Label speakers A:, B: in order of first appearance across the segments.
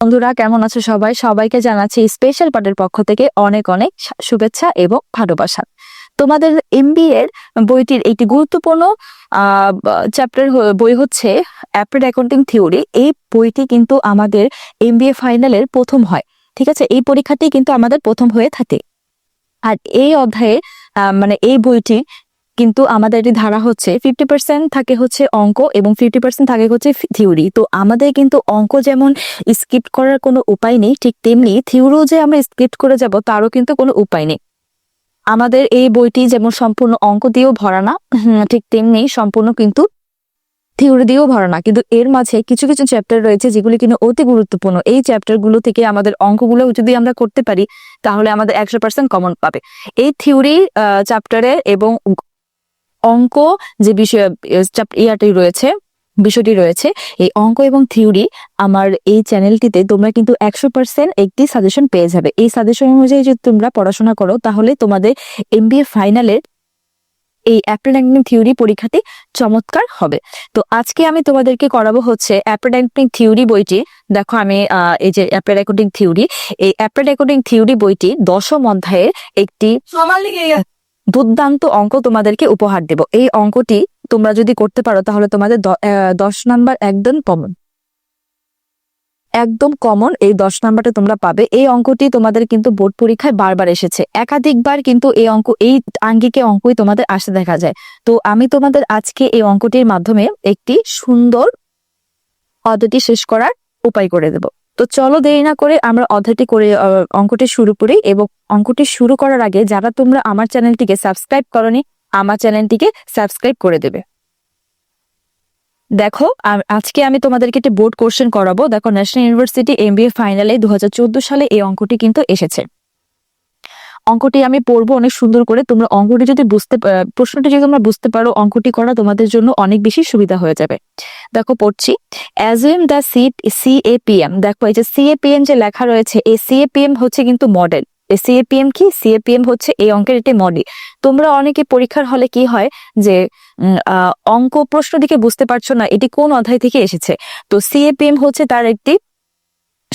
A: বন্ধুরা, কেমন আছো সবাই? সবাইকে জানাচ্ছি স্পেশাল পার্টের পক্ষ থেকে অনেক অনেক শুভেচ্ছা এবং ভালোবাসা। তোমাদের এমবিএ এর বইটির একটি গুরুত্বপূর্ণ চ্যাপ্টার বই হচ্ছে অ্যাপ্রেড অ্যাকাউন্টিং থিওরি এই বইটি কিন্তু আমাদের এমবিএ ফাইনালের প্রথম হয়, ঠিক আছে? এই পরীক্ষাটি কিন্তু আমাদের প্রথম হয়ে থাকে। আর এই অধ্যায়ে মানে এই বইটি কিন্তু আমাদের এটি ধারা হচ্ছে ফিফটি পার্সেন্ট থাকে হচ্ছে অঙ্ক এবং ফিফটি পার্সেন্ট থাকে হচ্ছে থিওরি তো আমাদের কিন্তু অঙ্ক যেমন স্কিপ করার কোনো উপায় নেই, ঠিক তেমনি থিওরিও যে আমরা স্কিপ করে যাব তারও কিন্তু কোনো উপায় নেই। আমাদের এই বইটি যেমন সম্পূর্ণ অঙ্ক দিয়েও ভরা না ঠিক তেমনি সম্পূর্ণ কিন্তু থিওরি দিয়েও ভরা না। কিন্তু এর মাঝে কিছু কিছু চ্যাপ্টার রয়েছে যেগুলি কিন্তু অতি গুরুত্বপূর্ণ। এই চ্যাপ্টারগুলো থেকে আমাদের অঙ্কগুলো যদি আমরা করতে পারি, তাহলে আমাদের একশো পার্সেন্ট কমন পাবে। এই থিওরি চ্যাপ্টারে এবং অঙ্ক যে বিষয় ইয়াটি রয়েছে, বিষয়টি রয়েছে, এই অঙ্ক এবং থিওরি আমার এই চ্যানেলটিতে তোমরা কিন্তু একশো পার্সেন্ট একটি সাজেশন পেয়ে যাবে। এই সাজেশন অনুযায়ী যদি তোমরা পড়াশোনা করো, তাহলে তোমাদের এমবিএ ফাইনালের এই অ্যাপ্রেড থিওরি পরীক্ষাটি চমৎকার হবে। তো আজকে আমি তোমাদেরকে করাবো হচ্ছে অ্যাপ্রেড থিওরি বইটি। দেখো আমি এই যে অ্যাপ্রেড অ্যাকাউন্টিং থিওরি, এই অ্যাপ্রেড অ্যাকাউন্টিং থিওরি বইটি দশম অধ্যায়ের একটি দুর্দান্ত অঙ্ক তোমাদেরকে উপহার দেব। এই অঙ্কটি তোমরা যদি করতে পারো, তাহলে তোমাদের দশ নাম্বার একদম কমন একদম কমন এই দশ নাম্বারটা তোমরা পাবে। এই অঙ্কটি তোমাদের কিন্তু বোর্ড পরীক্ষায় বারবার এসেছে। একাধিকবার কিন্তু এই অঙ্ক, এই আঙ্গিকে অঙ্কই তোমাদের আসতে দেখা যায়। তো আমি তোমাদের আজকে এই অঙ্কটির মাধ্যমে একটি সুন্দর পদ্ধতি শেষ করার উপায় করে দেব। তো চলো দেরি না করে আমরা অধ্যায়টি করে অঙ্কটি শুরু করি এবং অঙ্কটি শুরু করার আগে যারা তোমরা আমার চ্যানেলটিকে সাবস্ক্রাইব করনি, আমার চ্যানেলটিকে সাবস্ক্রাইব করে দেবে। দেখো আজকে আমি তোমাদেরকে একটি বোর্ড কোশ্চেন করাবো। দেখো, ন্যাশনাল ইউনিভার্সিটি এমবিএ ফাইনালে দু হাজার চোদ্দ সালে এই অঙ্কটি কিন্তু এসেছে। অঙ্কটি আমি পড়ব অনেক সুন্দর করে। তোমরা অঙ্কটি যদি বুঝতে প্রশ্নটি যদি তোমরা বুঝতে পারো, অঙ্কটি করা তোমাদের জন্য অনেক বেশি সুবিধা হয়ে যাবে। দেখো, পড়ছি। অ্যাজুম দ্য সিট সিএপিএম দেখো, এই যে সিএপিএম যে লেখা রয়েছে, এই সিএপিএম হচ্ছে কিন্তু মডেল সিএপিএম কি? সিএপিএম হচ্ছে এই অঙ্কের একটি মডেল তোমরা অনেকে পরীক্ষার হলে কি হয় যে অঙ্ক প্রশ্ন দিকে বুঝতে পারছ না, এটি কোন অধ্যায় থেকে এসেছে? তো সিএপিএম হচ্ছে তার একটি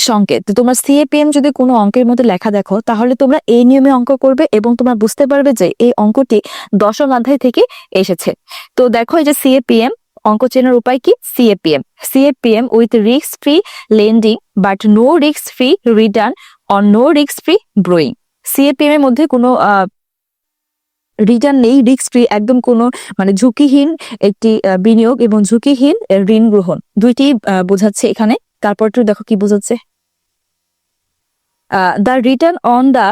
A: সংকেত। তোমরা সিএপিএম যদি কোনো অঙ্কের মধ্যে লেখা দেখো, তাহলে তোমরা এই নিয়মে অঙ্ক করবে এবং তোমরা বুঝতে পারবে যে এই অঙ্কটি দশম অধ্যায় থেকে এসেছে। তো দেখো এই যে সিএপিএম অঙ্ক চেনার উপায় কি? CAPM CAPM with risk free lending but no risk free return on no risk free borrowing CAPM এর মধ্যে কোনো রিটার্ন নেই রিস্ক ফ্রি একদম কোনো মানে ঝুঁকিহীন একটি বিনিয়োগ এবং ঝুঁকিহীন ঋণ গ্রহণ। দুইটি বোঝাচ্ছে এখানে। তারপর একটু দেখো কি বোঝাচ্ছে। The return on the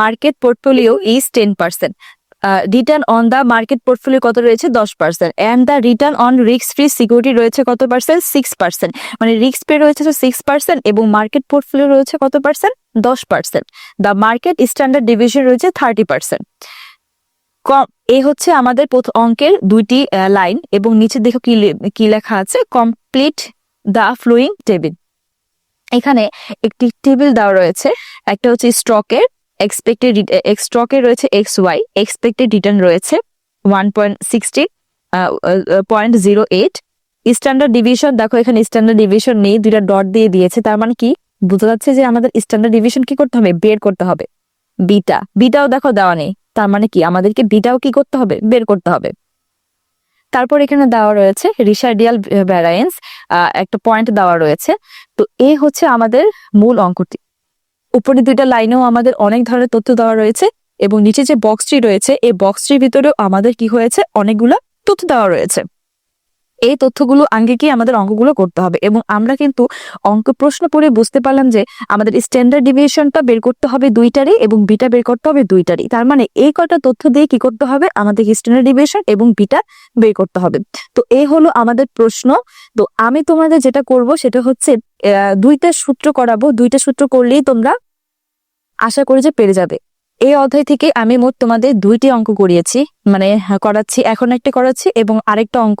A: market portfolio is ten percent return on the market portfolio কত রয়েছে? দশ percent and the return on risk free security রয়েছে কত পার্সেন্ট সিক্স পার্সেন্ট মানে রিস্ক ফ্রি রয়েছে সিক্স পার্সেন্ট এবং মার্কেট পোর্টফোলিও রয়েছে কত পার্সেন্ট দশ percent the market standard division রয়েছে থার্টি পার্সেন্ট কম এই হচ্ছে আমাদের অঙ্কের দুইটি লাইন এবং নিচে দেখো কি কি লেখা আছে? কমপ্লিট দ্য ফ্লোয়িং টেবিল এখানে একটি টেবিল দেওয়া রয়েছে, একটা হচ্ছে স্টকের এক্সপেক্টেড স্টকে রয়েছে এক্স ওয়াই এক্সপেক্টেড রিটার্ন রয়েছে one point sixty point zero eight standard division দেখো এখানে স্ট্যান্ডার্ড ডিভিশন নেই, দুইটা ডট দিয়ে দিয়েছে, তার মানে কি? বোঝা যাচ্ছে যে আমাদের স্ট্যান্ডার্ড ডিভিশন কি করতে হবে? বের করতে হবে। বিটা বিটাও দেখো দেওয়া নেই, তার মানে কি? আমাদেরকে বিটাও কি করতে হবে? বের করতে হবে। তারপর এখানে দেওয়া রয়েছে রিসার্ডিয়াল ভ্যারায়েন্স একটা পয়েন্ট দেওয়া রয়েছে। তো এ হচ্ছে আমাদের মূল অঙ্কটি। উপরে দুইটা লাইনেও আমাদের অনেক ধরনের তথ্য দেওয়া রয়েছে এবং নিচে যে বক্সটি রয়েছে, এই বক্সটির ভিতরেও আমাদের কি হয়েছে? অনেকগুলো তথ্য দেওয়া রয়েছে। এই তথ্যগুলো আঙ্গিকে আমাদের অঙ্কগুলো করতে হবে। এবং আমরা কিন্তু অঙ্ক প্রশ্ন পড়ে বুঝতে পারলাম যে আমাদের স্ট্যান্ডার্ড ডিভিয়েশনটা বের করতে হবে দুইটারই এবং বিটা বের করতে হবে দুইটারই। তার মানে এই কটা তথ্য দিয়ে কি করতে হবে? আমাদের স্ট্যান্ডার্ড ডিভিয়েশন এবং বিটা বের করতে হবে। তো এই হলো আমাদের প্রশ্ন। তো আমি তোমাদের যেটা করব সেটা হচ্ছে দুইটা সূত্র করাবো। দুইটা সূত্র করলেই তোমরা আশা করি যে পেরে যাবে। এই অধ্যায় থেকে আমি মোট তোমাদের দুইটি অঙ্ক করিয়েছি। মানে করাচ্ছি, এখন একটা করাচ্ছি এবং আরেকটা অঙ্ক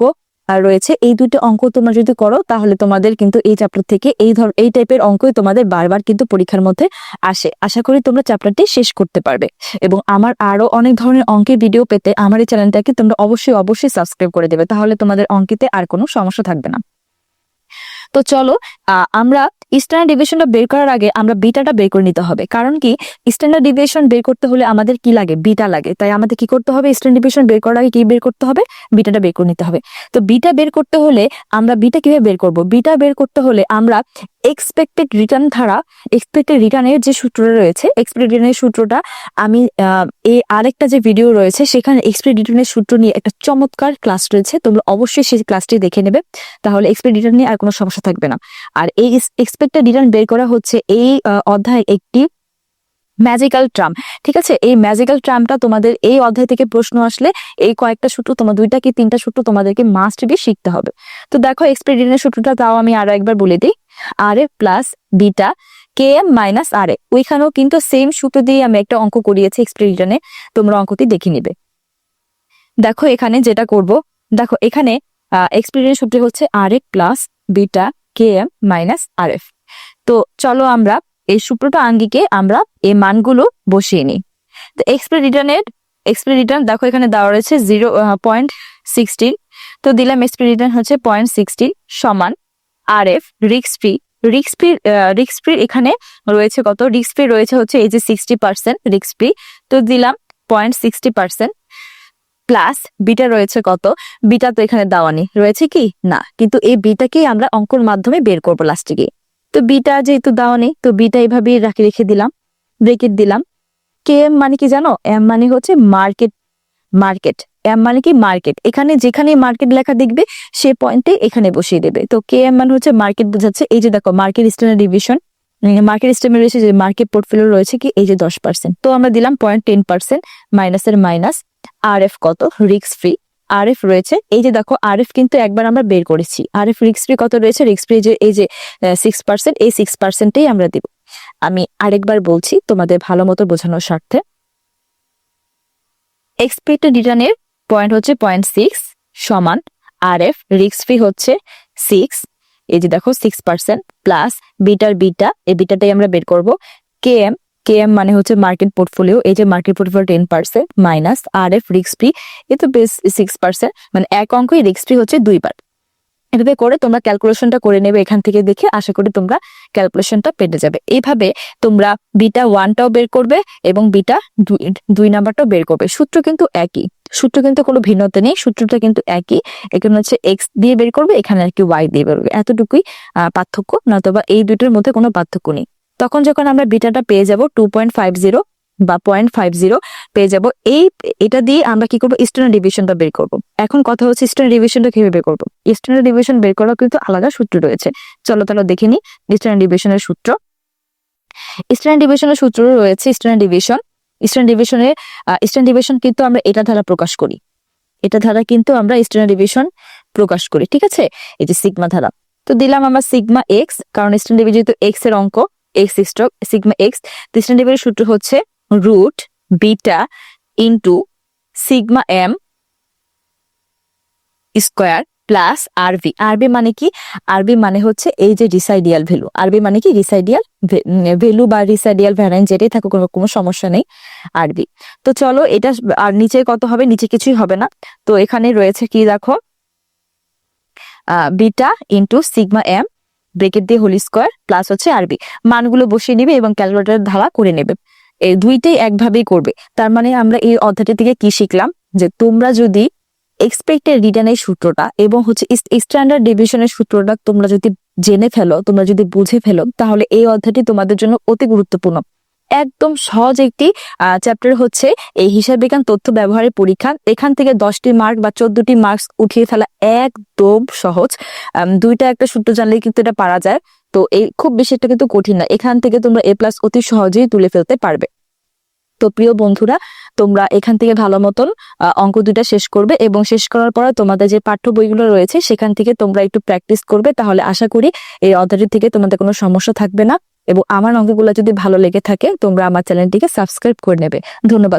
A: রয়েছে এই দুটো অঙ্ক তোমরা যদি করো, তাহলে তোমাদের কিন্তু এই চ্যাপ্টার থেকে এই ধর, এই টাইপের অঙ্কই তোমাদের বারবার কিন্তু পরীক্ষার মধ্যে আসে। আশা করি তোমরা চ্যাপ্টারটি শেষ করতে পারবে। এবং আমার আরও অনেক ধরনের অঙ্কের ভিডিও পেতে আমার এই চ্যানেলটাকে তোমরা অবশ্যই অবশ্যই সাবস্ক্রাইব করে দেবে। তাহলে তোমাদের অঙ্কিতে আর কোনো সমস্যা থাকবে না। তো চলো আমরা স্ট্যান্ডার্ড ডিভিশনটা বের করার আগে আমরা বিটাটা বের করে নিতে হবে। কারণ কি স্ট্যান্ডার্ড ডিভিশন বের করতে হলে আমাদের কি লাগে? বিটা লাগে। তাই আমাদের কি করতে হবে? স্ট্যান্ডার্ড ডিভিশন বের করার আগে কি বের করতে হবে? বিটাটা বের করে নিতে হবে। তো বিটা বের করতে হলে আমরা বিটা কীভাবে বের করব? বিটা বের করতে হলে আমরা এক্সপেক্টেড রিটার্ন ধারা এক্সপেক্টেড রিটার্নের যে সূত্রটা রয়েছে এক্সপেক্টেড রিটার্নের সূত্রটা আমি এই আরেকটা যে ভিডিও রয়েছে, সেখানে এক্সপেক্টেড রিটার্নের সূত্র নিয়ে একটা চমৎকার ক্লাস রয়েছে। তোমরা অবশ্যই সেই ক্লাসটি দেখে নেবে। তাহলে এক্সপেক্টেড রিটার্ন নিয়ে আর কোনো সমস্যা থাকবে না। আর এই এক্সপেক্টেড রিটার্ন বের করা হচ্ছে এই অধ্যায় একটি ম্যাজিক্যাল ট্রাম ঠিক আছে? এই ম্যাজিক্যাল ট্রামটা তোমাদের এই অধ্যায় থেকে প্রশ্ন আসলে এই কয়েকটা সূত্র, তোমার দুইটা কি তিনটা সূত্র তোমাদেরকে মাস্ট বি শিখতে হবে। তো দেখো এক্সপেরিডেন্টের সূত্রটা তাও আমি আরও একবার বলে দিই। R A plus beta K M minus R A ওইখানেও কিন্তু সেম সূত্র দিয়ে আমি একটা অঙ্ক করিয়েছি এক্সপেরিডেন্টে তোমরা অঙ্কটি দেখে নিবে। দেখো এখানে যেটা করব, দেখো এখানে এক্সপেরিডেন্ট সূত্র হচ্ছে R A plus beta K M minus R F তো চলো আমরা এই সূত্রটা আঙ্গিকে আমরা এই মানগুলো বসিয়ে নিই। তো এক্সপ্রে রিটার্নের রিটার্ন দেখো এখানে দেওয়া রয়েছে জিরো পয়েন্ট সিক্সটিন তো দিলাম এক্সপ্রে রিটার্ন হচ্ছে পয়েন্ট সিক্সটিন সমান আর এফ রিক্স ফ্রি রিক্স ফ্রি রিক্স ফ্রি এখানে রয়েছে কত? রিক্স ফ্রি রয়েছে হচ্ছে এই যে সিক্সটি পার্সেন্ট রিক্স ফ্রি তো দিলাম point sixty percent plus beta রয়েছে কত? বিটা তো এখানে দেওয়ানি রয়েছে কি? না। কিন্তু এই বিটাকেই আমরা অঙ্কর মাধ্যমে বের করব লাস্টে গিয়ে। তো বিটা যেহেতু দেওয়া নেই, তো বিটা এইভাবেই রাখি, রেখে দিলাম। ব্রেকেট দিলাম। কে এম মানে কি জানো? এম মানে হচ্ছে মার্কেট মার্কেট, এম মানে কি মার্কেট। এখানে যেখানে মার্কেট লেখা দেখবে, সে পয়েন্টে এখানে বসিয়ে দেবে। তো কে এম মানে হচ্ছে মার্কেট বোঝাচ্ছে, এই যে দেখো মার্কেট স্ট্যান্ডার্ড ডিভিশন মার্কেট স্টেমে রয়েছে যে মার্কেট পোর্টফোলিও রয়েছে কি, এই যে দশ পার্সেন্ট তো আমরা দিলাম পয়েন্ট টেন পার্সেন্ট মাইনাসের মাইনাস আর এফ কত রিক্স ফ্রি আর এফ রয়েছে। এই যে দেখো আর এফ কিন্তু একবার আমরা বের করেছি। আর এফ রিক্স ফ্রি কত রয়েছে? রিক্স ফ্রি যে এই যে সিক্স পার্সেন্ট এই সিক্স পার্সেন্টেই আমরা দিব। আমি আরেকবার বলছি তোমাদের ভালো মতো বোঝানোর স্বার্থে। এক্সপেক্টেড রিটার্নের পয়েন্ট হচ্ছে পয়েন্ট সিক্স সমান আর এফ রিক্স ফ্রি হচ্ছে সিক্স এই যে দেখো সিক্স পার্সেন্ট প্লাস বিটার বিটা এই বিটাটাই আমরা বের করব। কে এম কে এম মানে হচ্ছে মার্কেট পোর্টফোলিও এই যে market portfolio ten percent minus R F রিক্স ফ্রি এ তো বেশ সিক্স পার্সেন্ট মানে এক অঙ্কই রিক্স ফ্রি হচ্ছে দুইবার। এভাবে করে তোমরা ক্যালকুলেশনটা করে নেবে এখান থেকে দেখে আশা করি তোমরা ক্যালকুলেশনটা পেটে যাবে। এইভাবে তোমরা বিটা ওয়ানটাও বের করবে এবং বিটা দুই- নাম্বারটাও বের করবে। সূত্র কিন্তু একই। সূত্র কিন্তু কোনো ভিন্নতা নেই, সূত্রটা কিন্তু একই। এখানে হচ্ছে এক্স দিয়ে বের করবে, এখানে আর কি ওয়াই দিয়ে বের করবে। এতটুকুই পার্থক্য, নয়তোবা এই দুটোর মধ্যে কোনো পার্থক্য নেই। তখন যখন আমরা বিটাটা পেয়ে যাব টু পয়েন্ট ফাইভ জিরো বা পয়েন্ট ফাইভ জিরো পেয়ে যাব এই এটা দিয়ে আমরা কি করব স্ট্যান্ডার্ড ডিভিশনটা বের করব এখন কথা হচ্ছে স্ট্যান্ডার্ড ডিভিশনটা কীভাবে বের করব স্ট্যান্ডার্ড ডিভিশন বের করার কিন্তু আলাদা সূত্র রয়েছে চলো তাহলে দেখে নিই স্ট্যান্ডার্ড ডিভিশনের সূত্র স্ট্যান্ডার্ড ডিভিশনের সূত্র রয়েছে স্ট্যান্ডার্ড ডিভিশন স্ট্যান্ডার্ড ডিভিশনের স্ট্যান্ডার্ড ডিভিশন কিন্তু আমরা এটা দ্বারা প্রকাশ করি এটা ধারা কিন্তু আমরা স্ট্যান্ডার্ড ডিভিশন প্রকাশ করি ঠিক আছে এই যে সিগমা ধারা তো দিলাম আমরা সিগমা এক্স কারণ স্ট্যান্ডার্ড ডিভিশন যেহেতু এক্সের অঙ্ক X stroke sigma X standard ডিভিশনের সূত্র হচ্ছে root beta into sigma M square plus R B R B মানে কি? আরবি মানে হচ্ছে এই যে রিসাইডিয়াল ভ্যালু আরবি মানে কি? রিসাইডিয়াল ভ্যালু বা রিসাইডিয়াল ভ্যারাইন যেটাই থাকুক, কোনো সমস্যা নেই আরবি তো চলো এটা, আর নিচে কত হবে? নিচে কিছুই হবে না। তো এখানে রয়েছে কি দেখো? Beta into sigma M bracket দিয়ে হোল স্কোয়ার প্লাস হচ্ছে আরবি মানগুলো বসিয়ে নেবে এবং ক্যালকুলেটর ধারা করে নেবে। এই দুইটাই একভাবেই করবে। তার মানে আমরা এই অধ্যায়টি থেকে কি শিখলাম? যে তোমরা যদি এক্সপেক্টেড রিটার্নের সূত্রটা এবং হচ্ছে স্ট্যান্ডার্ড ডিভিশনের সূত্রটা তোমরা যদি জেনে ফেলো, তোমরা যদি বুঝে ফেলো, তাহলে এই অধ্যায়টি তোমাদের জন্য অতি গুরুত্বপূর্ণ। একদম সহজ একটি চ্যাপ্টার হচ্ছে এই হিসাব বিজ্ঞান তথ্য ব্যবহারের পরীক্ষা। এখান থেকে দশটি মার্ক বা চোদ্দটি মার্কস উঠিয়ে ফেলা একদম সহজ। দুইটা একটা সূত্র জানলেই কিন্তু এটা পারা যায়। তো এই খুব বেশি এটা কিন্তু কঠিন না। এখান থেকে তোমরা এ প্লাস অতি সহজেই তুলে ফেলতে পারবে। তো প্রিয় বন্ধুরা, তোমরা এখান থেকে ভালো মতন অঙ্ক দুটা শেষ করবে এবং শেষ করার পর তোমাদের যে পাঠ্য বইগুলো রয়েছে, সেখান থেকে তোমরা একটু প্র্যাকটিস করবে। তাহলে আশা করি এই অধ্যায়টি থেকে তোমাদের কোনো সমস্যা থাকবে না। এবং আমার অঙ্কগুলো যদি ভালো লেগে থাকে, তোমরা আমার চ্যানেলটিকে সাবস্ক্রাইব করে নেবে। ধন্যবাদ।